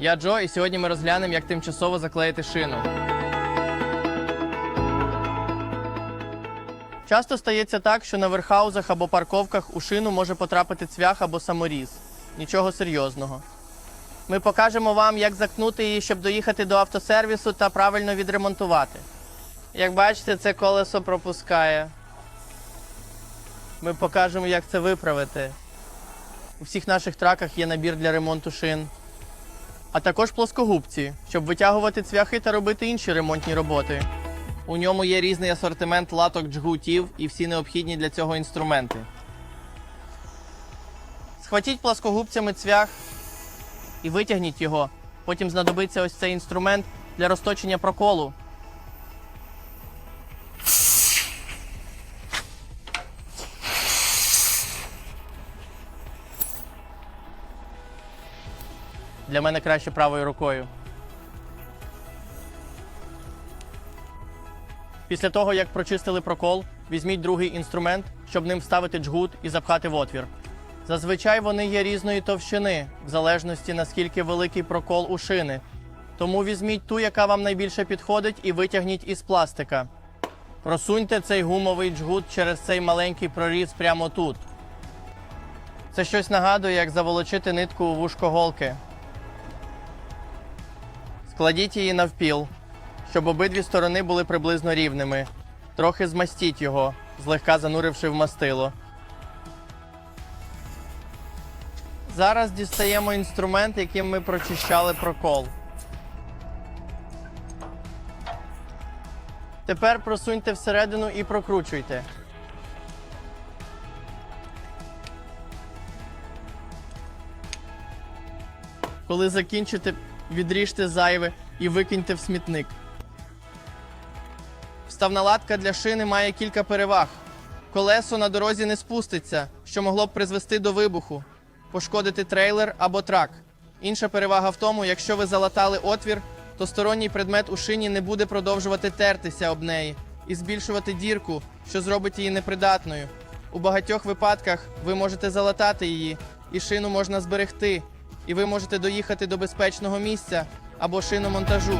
Я Джо, і сьогодні ми розглянемо, як тимчасово заклеїти шину. Часто стається так, що на верхаузах або парковках у шину може потрапити цвях або саморіз. Нічого серйозного. Ми покажемо вам, як закнути її, щоб доїхати до автосервісу та правильно відремонтувати. Як бачите, це колесо пропускає. Ми покажемо, як це виправити. У всіх наших траках є набір для ремонту шин, а також плоскогубці, щоб витягувати цвяхи та робити інші ремонтні роботи. У ньому є різний асортимент латок джгутів і всі необхідні для цього інструменти. Схватіть плоскогубцями цвях і витягніть його. Потім знадобиться ось цей інструмент для розточення проколу. Для мене краще правою рукою. Після того, як прочистили прокол, візьміть другий інструмент, щоб ним вставити джгут і запхати в отвір. Зазвичай вони є різної товщини, в залежності наскільки великий прокол у шини. Тому візьміть ту, яка вам найбільше підходить, і витягніть із пластика. Просуньте цей гумовий джгут через цей маленький проріз прямо тут. Це щось нагадує, як заволочити нитку у вушко голки. Складіть її навпіл, щоб обидві сторони були приблизно рівними. Трохи змастіть його, злегка зануривши в мастило. Зараз дістаємо інструмент, яким ми прочищали прокол. Тепер просуньте всередину і прокручуйте. Коли закінчите, відріжте зайве і викиньте в смітник. Вставна латка для шини має кілька переваг. Колесо на дорозі не спуститься, що могло б призвести до вибуху, пошкодити трейлер або трак. Інша перевага в тому, якщо ви залатали отвір, то сторонній предмет у шині не буде продовжувати тертися об неї і збільшувати дірку, що зробить її непридатною. У багатьох випадках ви можете залатати її, і шину можна зберегти, і ви можете доїхати до безпечного місця або шиномонтажу.